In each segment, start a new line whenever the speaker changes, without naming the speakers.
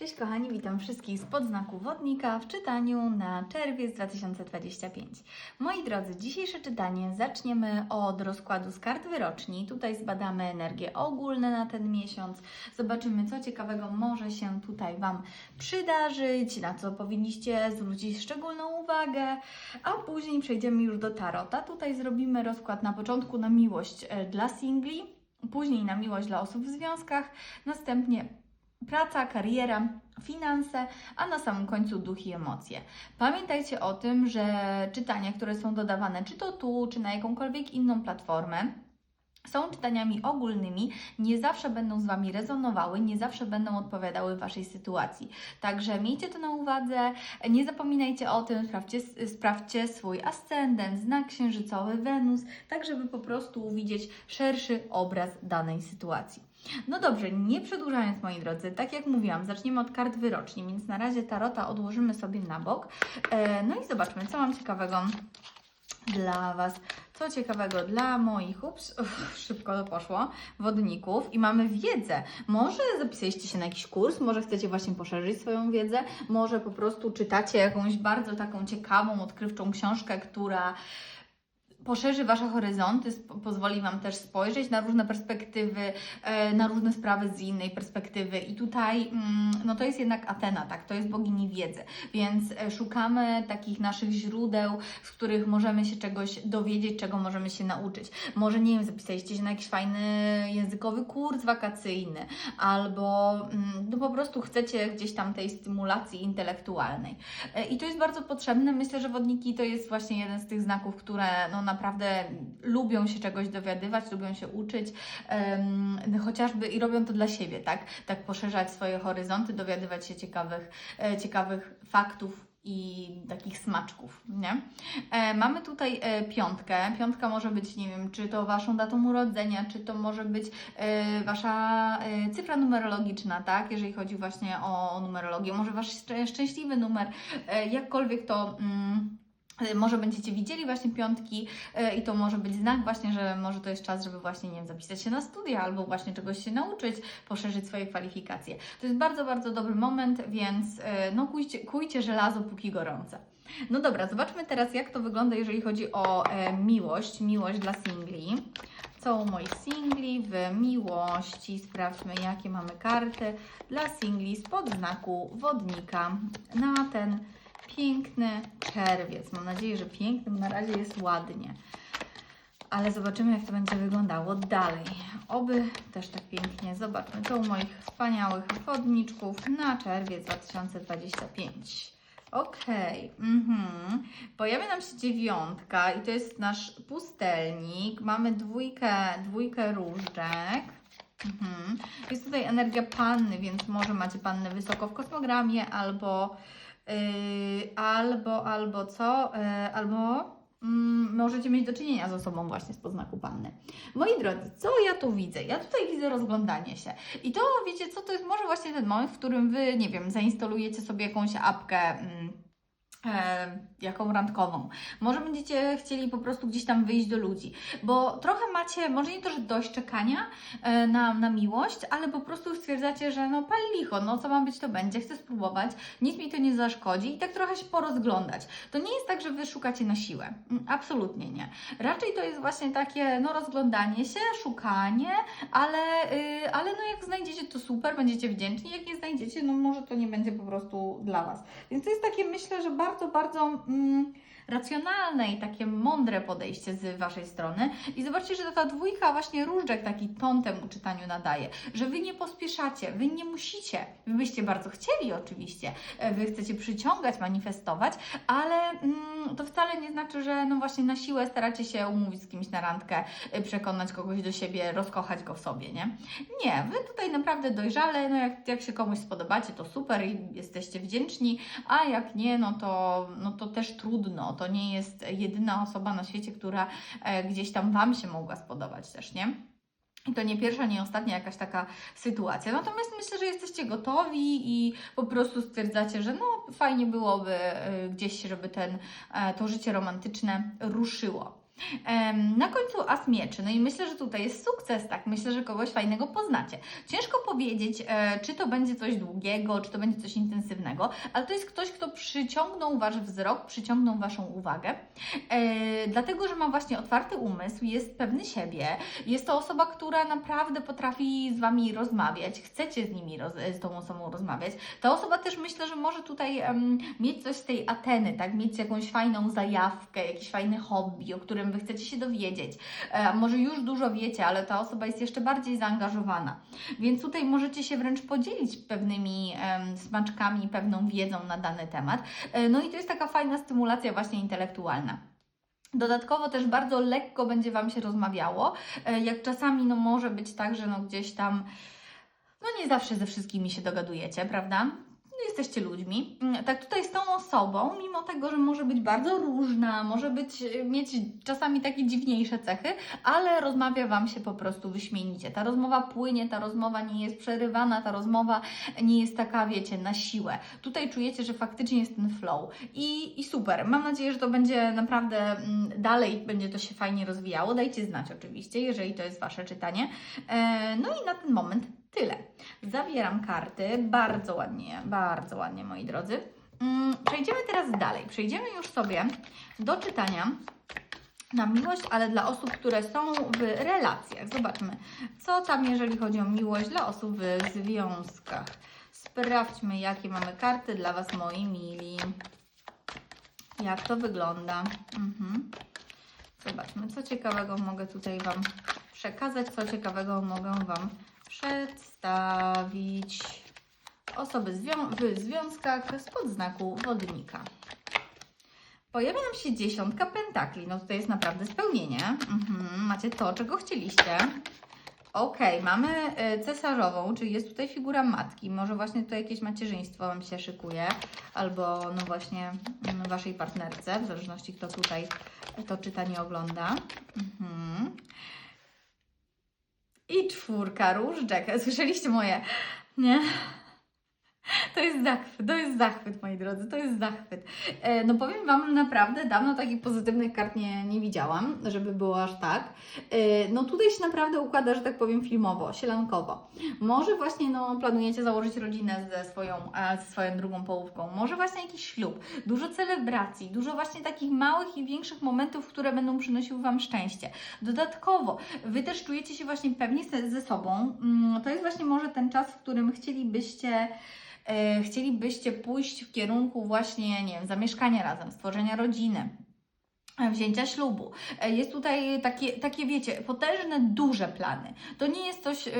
Cześć kochani, witam wszystkich z podznaku wodnika w czytaniu na czerwiec 2025. Moi drodzy, dzisiejsze czytanie zaczniemy od rozkładu z kart wyroczni. Tutaj zbadamy energie ogólne na ten miesiąc. Zobaczymy, co ciekawego może się tutaj Wam przydarzyć, na co powinniście zwrócić szczególną uwagę, a później przejdziemy już do tarota. Tutaj zrobimy rozkład na początku na miłość e, dla singli, później na miłość dla osób w związkach, następnie praca, kariera, finanse, a na samym końcu duch i emocje. Pamiętajcie o tym, że czytania, które są dodawane czy to tu, czy na jakąkolwiek inną platformę, są czytaniami ogólnymi, nie zawsze będą z Wami rezonowały, nie zawsze będą odpowiadały Waszej sytuacji. Także miejcie to na uwadze, nie zapominajcie o tym, sprawdźcie, sprawdźcie swój ascendent, znak księżycowy, Wenus, tak żeby po prostu widzieć szerszy obraz danej sytuacji. No dobrze, nie przedłużając moi drodzy, tak jak mówiłam, zaczniemy od kart wyroczni, więc na razie tarota odłożymy sobie na bok. E, no i zobaczmy, co mam ciekawego dla Was. Co ciekawego dla moich, ups, uff, szybko to poszło, wodników i mamy wiedzę. Może zapisaliście się na jakiś kurs, może chcecie właśnie poszerzyć swoją wiedzę, może po prostu czytacie jakąś bardzo taką ciekawą, odkrywczą książkę, która poszerzy Wasze horyzonty, pozwoli Wam też spojrzeć na różne perspektywy, e, na różne sprawy z innej perspektywy. I tutaj, mm, no to jest jednak Atena, tak, to jest bogini wiedzy, więc e, szukamy takich naszych źródeł, z których możemy się czegoś dowiedzieć, czego możemy się nauczyć. Może, nie wiem, zapisaliście się na jakiś fajny językowy kurs wakacyjny, albo mm, no po prostu chcecie gdzieś tam tej stymulacji intelektualnej. E, I to jest bardzo potrzebne. Myślę, że wodniki to jest właśnie jeden z tych znaków, które no, naprawdę lubią się czegoś dowiadywać, lubią się uczyć, em, chociażby i robią to dla siebie, tak? Tak poszerzać swoje horyzonty, dowiadywać się ciekawych, e, ciekawych faktów i takich smaczków, nie? E, mamy tutaj e, piątkę. Piątka może być, nie wiem, czy to Waszą datą urodzenia, czy to może być e, Wasza e, cyfra numerologiczna, tak? Jeżeli chodzi właśnie o, o numerologię. Może Wasz szczę- szczęśliwy numer, e, jakkolwiek to... Mm, może będziecie widzieli właśnie piątki e, i to może być znak właśnie, że może to jest czas, żeby właśnie, nie wiem, zapisać się na studia albo właśnie czegoś się nauczyć, poszerzyć swoje kwalifikacje. To jest bardzo, bardzo dobry moment, więc e, no kujcie, kujcie żelazo póki gorące. No dobra, zobaczmy teraz jak to wygląda, jeżeli chodzi o e, miłość, miłość dla singli. Co u moich singli w miłości? Sprawdźmy, jakie mamy karty dla singli spod znaku wodnika na ten piękny czerwiec. Mam nadzieję, że piękny, bo na razie jest ładnie. Ale zobaczymy, jak to będzie wyglądało dalej. Oby też tak pięknie. Zobaczmy, co u moich wspaniałych wodniczków na czerwiec 2025. Okej, mhm. pojawia nam się dziewiątka i to jest nasz pustelnik. Mamy dwójkę, dwójkę różdżek. Mhm. Jest tutaj energia panny, więc może macie pannę wysoko w kosmogramie albo albo, albo co? Yy, albo mm, możecie mieć do czynienia z osobą właśnie z podznaku panny. Moi drodzy, co ja tu widzę? Ja tutaj widzę rozglądanie się. I to, wiecie co, to jest może właśnie ten moment, w którym Wy, nie wiem, zainstalujecie sobie jakąś apkę. Mm, e, jaką randkową. Może będziecie chcieli po prostu gdzieś tam wyjść do ludzi, bo trochę macie, może nie to, że dość czekania e, na, na miłość, ale po prostu stwierdzacie, że no pali licho, no co ma być to będzie, chcę spróbować, nic mi to nie zaszkodzi i tak trochę się porozglądać. To nie jest tak, że wy szukacie na siłę. Mm, Absolutnie nie. Raczej to jest właśnie takie no rozglądanie się, szukanie, ale, yy, ale no jak znajdziecie to super, będziecie wdzięczni, jak nie znajdziecie, no może to nie będzie po prostu dla Was. Więc to jest takie, myślę, że bardzo, bardzo mm, racjonalne i takie mądre podejście z Waszej strony. I zobaczcie, że ta dwójka właśnie różdżek taki ton temu czytaniu nadaje, że Wy nie pospieszacie, Wy nie musicie. Wy byście bardzo chcieli oczywiście, e, Wy chcecie przyciągać, manifestować, ale mm, to wcale nie znaczy, że no właśnie na siłę staracie się umówić z kimś na randkę, e, przekonać kogoś do siebie, rozkochać go w sobie, nie? Nie, Wy tutaj naprawdę dojrzale, no jak, jak się komuś spodobacie, to super i jesteście wdzięczni, a jak nie, no to, no to też trudno. To nie jest jedyna osoba na świecie, która e, gdzieś tam Wam się mogła spodobać też, nie? I to nie pierwsza, nie ostatnia jakaś taka sytuacja. Natomiast myślę, że jesteście gotowi i po prostu stwierdzacie, że no fajnie byłoby e, gdzieś, żeby ten, e, to życie romantyczne ruszyło. Na końcu as mieczy. No i myślę, że tutaj jest sukces, tak? Myślę, że kogoś fajnego poznacie. Ciężko powiedzieć, e, czy to będzie coś długiego, czy to będzie coś intensywnego, ale to jest ktoś, kto przyciągnął Wasz wzrok, przyciągnął Waszą uwagę, e, dlatego, że ma właśnie otwarty umysł, jest pewny siebie, jest to osoba, która naprawdę potrafi z Wami rozmawiać, chcecie z nimi, z tą osobą rozmawiać. Ta osoba też myślę, że może tutaj mieć coś z tej Ateny, tak? Mieć jakąś fajną zajawkę, jakiś fajny hobby, o którym Wy chcecie się dowiedzieć. E, może już dużo wiecie, ale ta osoba jest jeszcze bardziej zaangażowana. Więc tutaj możecie się wręcz podzielić pewnymi smaczkami, pewną wiedzą na dany temat. E, no i to jest taka fajna stymulacja właśnie intelektualna. Dodatkowo też bardzo lekko będzie Wam się rozmawiało, e, jak czasami no może być tak, że no gdzieś tam no nie zawsze ze wszystkimi się dogadujecie, prawda? Jesteście ludźmi. Mm, Tak tutaj z tą osobą, mimo tego, że może być bardzo różna, może być, y, mieć czasami takie dziwniejsze cechy, ale rozmawia Wam się po prostu wyśmienicie. Ta rozmowa płynie, ta rozmowa nie jest przerywana, ta rozmowa nie jest taka, wiecie, na siłę. Tutaj czujecie, że faktycznie jest ten flow i, i super. Mam nadzieję, że to będzie naprawdę mm, dalej, będzie to się fajnie rozwijało. Dajcie znać oczywiście, jeżeli to jest Wasze czytanie. E, no i na ten moment tyle. Zabieram karty, bardzo ładnie, bardzo ładnie, moi drodzy. Mm, Przejdziemy teraz dalej. Przejdziemy już sobie do czytania na miłość, ale dla osób, które są w relacjach. Zobaczmy, co tam, jeżeli chodzi o miłość dla osób w związkach. Sprawdźmy, jakie mamy karty dla Was, moi mili. Jak to wygląda? Mhm. Zobaczmy, co ciekawego mogę tutaj Wam przekazać, co ciekawego mogę Wam przedstawić. Osoby w związkach spod znaku wodnika. Pojawia nam się dziesiątka pentakli. No tutaj jest naprawdę spełnienie. Mhm, macie to, czego chcieliście. Ok, mamy e, cesarzową, czyli jest tutaj figura matki. Może właśnie tutaj jakieś macierzyństwo Wam się szykuje, albo no właśnie mm, Waszej partnerce, w zależności kto tutaj to czytanie ogląda. Mhm. I czwórka różdżek. Słyszeliście moje? Nie? To jest zachwyt, to jest zachwyt, moi drodzy, to jest zachwyt. E, no powiem Wam, naprawdę dawno takich pozytywnych kart nie, nie widziałam, żeby było aż tak. E, no tutaj się naprawdę układa, że tak powiem, filmowo, sielankowo. Może właśnie no, planujecie założyć rodzinę ze swoją, ze swoją drugą połówką, może właśnie jakiś ślub, dużo celebracji, dużo właśnie takich małych i większych momentów, które będą przynosiły Wam szczęście. Dodatkowo, Wy też czujecie się właśnie pewni ze, sobą. Mm, To jest właśnie może ten czas, w którym chcielibyście chcielibyście pójść w kierunku właśnie, nie wiem, zamieszkania razem, stworzenia rodziny. E, Wzięcia ślubu. E, Jest tutaj takie, takie, wiecie, potężne, duże plany. To nie jest coś y,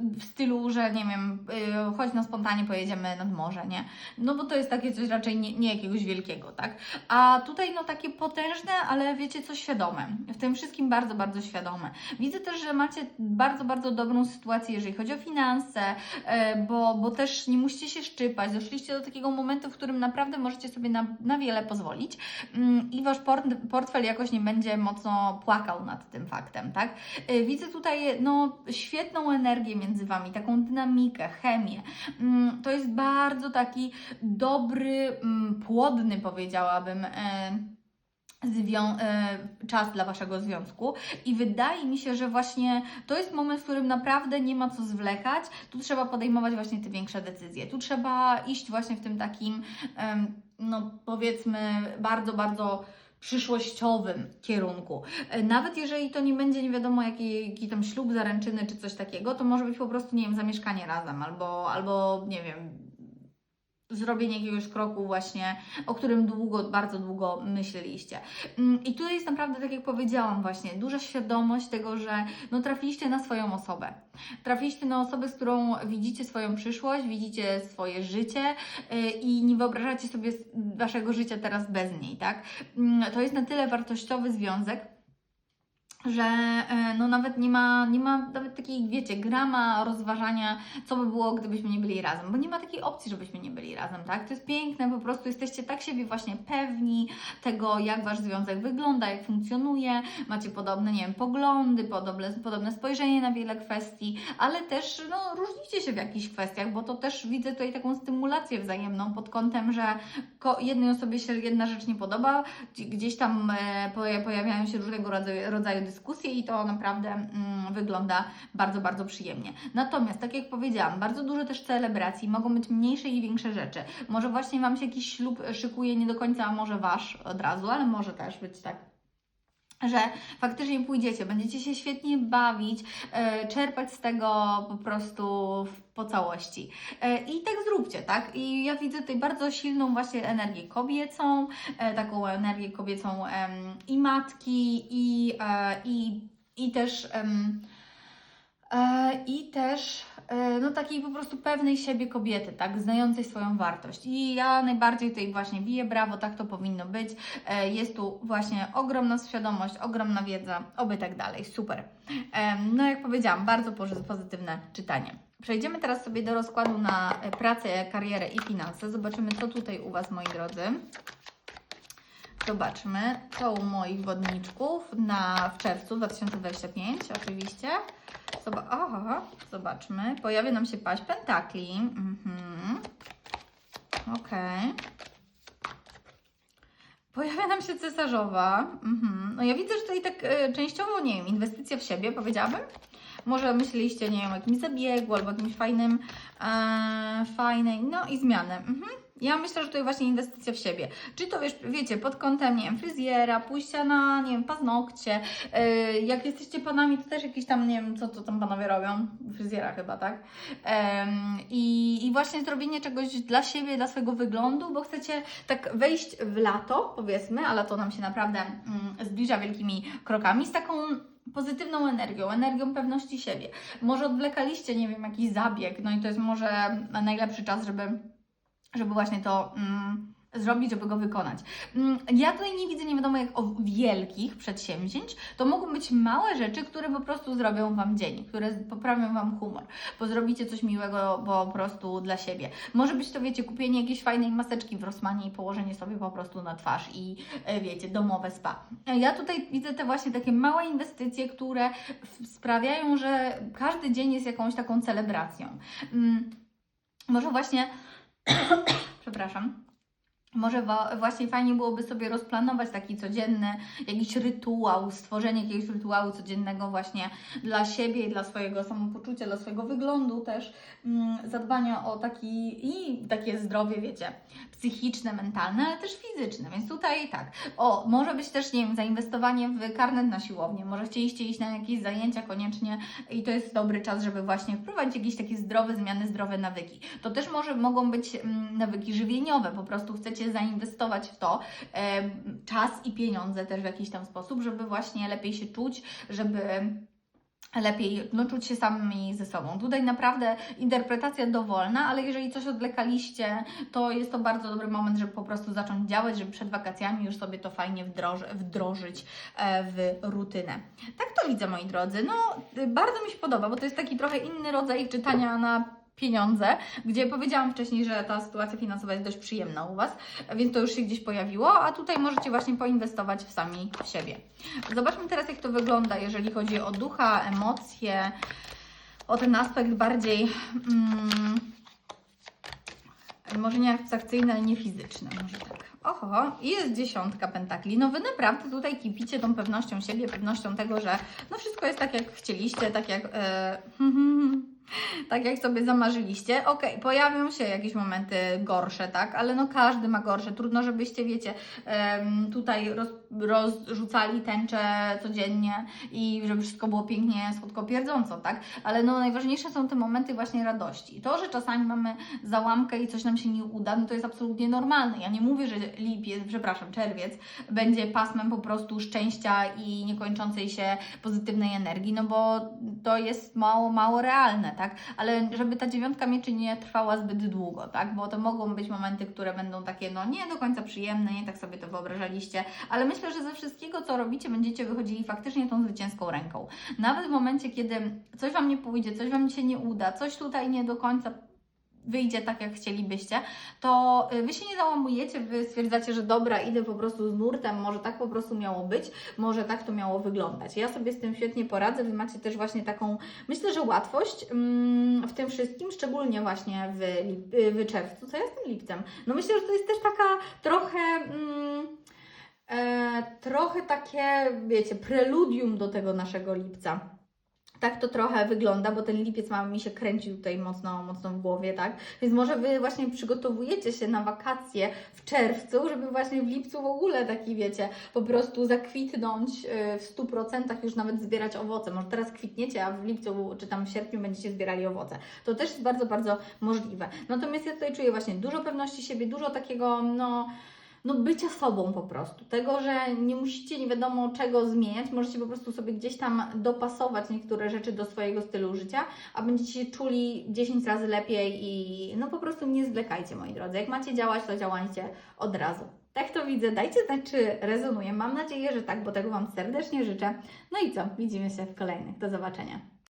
w stylu, że nie wiem, y, chodź na spontanie pojedziemy nad morze, nie? No bo to jest takie coś raczej nie, nie jakiegoś wielkiego, tak? A tutaj no takie potężne, ale wiecie co, świadome. W tym wszystkim bardzo, bardzo świadome. Widzę też, że macie bardzo, bardzo dobrą sytuację, jeżeli chodzi o finanse, e, bo, bo też nie musicie się szczypać. Doszliście do takiego momentu, w którym naprawdę możecie sobie na, na wiele pozwolić mm, i Wasz port, portfel jakoś nie będzie mocno płakał nad tym faktem, tak? E, Widzę tutaj no, świetną energię między Wami, taką dynamikę, chemię. Mm, To jest bardzo taki dobry, mm, płodny powiedziałabym. e, e, czas dla Waszego związku i wydaje mi się, że właśnie to jest moment, w którym naprawdę nie ma co zwlekać. Tu trzeba podejmować właśnie te większe decyzje. Tu trzeba iść właśnie w tym takim, no powiedzmy, bardzo, bardzo przyszłościowym kierunku. E, Nawet jeżeli to nie będzie nie wiadomo jaki, jaki tam ślub, zaręczyny czy coś takiego, to może być po prostu, nie wiem, zamieszkanie razem albo, albo nie wiem, zrobienie jakiegoś kroku właśnie, o którym długo, bardzo długo myśleliście. Mm, I tutaj jest naprawdę, tak jak powiedziałam właśnie, duża świadomość tego, że no, trafiliście na swoją osobę. Trafiliście na osobę, z którą widzicie swoją przyszłość, widzicie swoje życie yy, i nie wyobrażacie sobie Waszego życia teraz bez niej, tak? Mm, To jest na tyle wartościowy związek, że e, no nawet nie ma, nie ma nawet takiej, wiecie, grama rozważania, co by było, gdybyśmy nie byli razem, bo nie ma takiej opcji, żebyśmy nie byli razem, tak? To jest piękne, po prostu jesteście tak siebie właśnie pewni tego, jak Wasz związek wygląda, jak funkcjonuje, macie podobne, nie wiem, poglądy, podobne, podobne spojrzenie na wiele kwestii, ale też, no, różnicie się w jakichś kwestiach, bo to też widzę tutaj taką stymulację wzajemną pod kątem, że jednej osobie się jedna rzecz nie podoba, gdzieś tam e, poja- pojawiają się różnego rodzaju, rodzaju dyskusje i to naprawdę mm, wygląda bardzo, bardzo przyjemnie. Natomiast, tak jak powiedziałam, bardzo dużo też celebracji, mogą być mniejsze i większe rzeczy. Może właśnie Wam się jakiś ślub szykuje, nie do końca, a może Wasz od razu, ale może też być tak że faktycznie pójdziecie, będziecie się świetnie bawić, e, czerpać z tego po prostu po całości. E, I tak zróbcie, tak? I ja widzę tutaj bardzo silną właśnie energię kobiecą, e, taką energię kobiecą i matki, i, i, i też. I też no takiej po prostu pewnej siebie kobiety, tak, znającej swoją wartość. I ja najbardziej tutaj właśnie biję brawo, tak to powinno być. E, Jest tu właśnie ogromna świadomość, ogromna wiedza, oby tak dalej. Super. Em, No jak powiedziałam, bardzo pozy- pozytywne czytanie. Przejdziemy teraz sobie do rozkładu na e, pracę, karierę i finanse. Zobaczymy, co tutaj u Was, moi drodzy. Zobaczmy, co u moich wodniczków na, w czerwcu 2025, oczywiście. Aha, zobaczmy. Pojawia nam się paść pentakli. Mhm. Okej. Pojawia nam się cesarzowa. Mhm. No ja widzę, że tutaj tak e, częściowo, nie wiem, inwestycja w siebie, powiedziałabym. Może myśleliście, nie wiem, o jakimś zabiegu albo jakimś fajnym, e, fajnej, no i zmiany. Mhm. Ja myślę, że tutaj właśnie inwestycja w siebie. Czy to wiesz, wiecie, pod kątem, nie wiem, fryzjera, pójścia na, nie wiem, paznokcie. Yy, jak jesteście panami, to też jakieś tam, nie wiem, co, co tam panowie robią. Fryzjera chyba, tak? I, I właśnie zrobienie czegoś dla siebie, dla swojego wyglądu, bo chcecie tak wejść w lato, powiedzmy, a lato nam się naprawdę mm, zbliża wielkimi krokami, z taką pozytywną energią, energią pewności siebie. Może odwlekaliście, nie wiem, jakiś zabieg, no i to jest może najlepszy czas, żeby żeby właśnie to mm, zrobić, żeby go wykonać. Mm, ja tutaj nie widzę nie wiadomo jak o wielkich przedsięwzięć, to mogą być małe rzeczy, które po prostu zrobią Wam dzień, które poprawią Wam humor, bo zrobicie coś miłego po prostu dla siebie. Może być to, wiecie, kupienie jakiejś fajnej maseczki w Rossmanie i położenie sobie po prostu na twarz i, e, wiecie, domowe spa. Ja tutaj widzę te właśnie takie małe inwestycje, które sprawiają, że każdy dzień jest jakąś taką celebracją. Mm, Może właśnie przepraszam. Może właśnie fajnie byłoby sobie rozplanować taki codzienny jakiś rytuał, stworzenie jakiegoś rytuału codziennego właśnie dla siebie i dla swojego samopoczucia, dla swojego wyglądu też, mm, zadbania o taki i takie zdrowie, wiecie, psychiczne, mentalne, ale też fizyczne, więc tutaj tak. O, może być też, nie wiem, zainwestowanie w karnet na siłownię, może chcieliście iść na jakieś zajęcia koniecznie i to jest dobry czas, żeby właśnie wprowadzić jakieś takie zdrowe zmiany, zdrowe nawyki. To też może mogą być mm, nawyki żywieniowe, po prostu chcecie zainwestować w to em, czas i pieniądze też w jakiś tam sposób, żeby właśnie lepiej się czuć, żeby lepiej no, czuć się samymi ze sobą. Tutaj naprawdę interpretacja dowolna, ale jeżeli coś odwlekaliście, to jest to bardzo dobry moment, żeby po prostu zacząć działać, żeby przed wakacjami już sobie to fajnie wdroży, wdrożyć e, w rutynę. Tak to widzę, moi drodzy. No, y, bardzo mi się podoba, bo to jest taki trochę inny rodzaj czytania na pieniądze, gdzie powiedziałam wcześniej, że ta sytuacja finansowa jest dość przyjemna u Was, więc to już się gdzieś pojawiło, a tutaj możecie właśnie poinwestować w sami w siebie. Zobaczmy teraz, jak to wygląda, jeżeli chodzi o ducha, emocje, o ten aspekt bardziej, mm, może nie abstrakcyjny, ale nie fizyczny, może tak. Oho, i jest dziesiątka pentakli. No Wy naprawdę tutaj kipicie tą pewnością siebie, pewnością tego, że no wszystko jest tak, jak chcieliście, tak jak... E, tak jak sobie zamarzyliście. Okej, pojawią się jakieś momenty gorsze, tak, ale no każdy ma gorsze. Trudno, żebyście, wiecie, tutaj roz, rozrzucali tęczę codziennie i żeby wszystko było pięknie, słodko pierdząco, tak, ale no najważniejsze są te momenty właśnie radości. To, że czasami mamy załamkę i coś nam się nie uda, no to jest absolutnie normalne. Ja nie mówię, że lipiec, przepraszam, czerwiec będzie pasmem po prostu szczęścia i niekończącej się pozytywnej energii, no bo to jest mało, mało realne, tak? Ale żeby ta dziewiątka mieczy nie trwała zbyt długo, tak? Bo to mogą być momenty, które będą takie, no nie do końca przyjemne, nie tak sobie to wyobrażaliście, ale myślę, że ze wszystkiego, co robicie, będziecie wychodzili faktycznie tą zwycięską ręką. Nawet w momencie, kiedy coś Wam nie pójdzie, coś Wam się nie uda, coś tutaj nie do końca wyjdzie tak, jak chcielibyście, to y, Wy się nie załamujecie, Wy stwierdzacie, że dobra, idę po prostu z nurtem, może tak po prostu miało być, może tak to miało wyglądać. Ja sobie z tym świetnie poradzę, Wy macie też właśnie taką, myślę, że łatwość mm, w tym wszystkim, szczególnie właśnie w, y, w czerwcu. Co ja z tym lipcem? No myślę, że to jest też taka trochę... Mm, e, trochę takie, wiecie, preludium do tego naszego lipca. Tak to trochę wygląda, bo ten lipiec ma mi się kręci tutaj mocno, mocno w głowie, tak? Więc może Wy właśnie przygotowujecie się na wakacje w czerwcu, żeby właśnie w lipcu w ogóle taki, wiecie, po prostu zakwitnąć y, w 100%, już nawet zbierać owoce. Może teraz kwitniecie, a w lipcu czy tam w sierpniu będziecie zbierali owoce. To też jest bardzo, bardzo możliwe. Natomiast ja tutaj czuję właśnie dużo pewności siebie, dużo takiego, no no bycia sobą po prostu. Tego, że nie musicie nie wiadomo czego zmieniać, możecie po prostu sobie gdzieś tam dopasować niektóre rzeczy do swojego stylu życia, a będziecie się czuli 10 razy lepiej i no po prostu nie zwlekajcie, moi drodzy. Jak macie działać, to działajcie od razu. Tak to widzę. Dajcie znać, czy rezonuje. Mam nadzieję, że tak, bo tego Wam serdecznie życzę. No i co? Widzimy się w kolejnych. Do zobaczenia.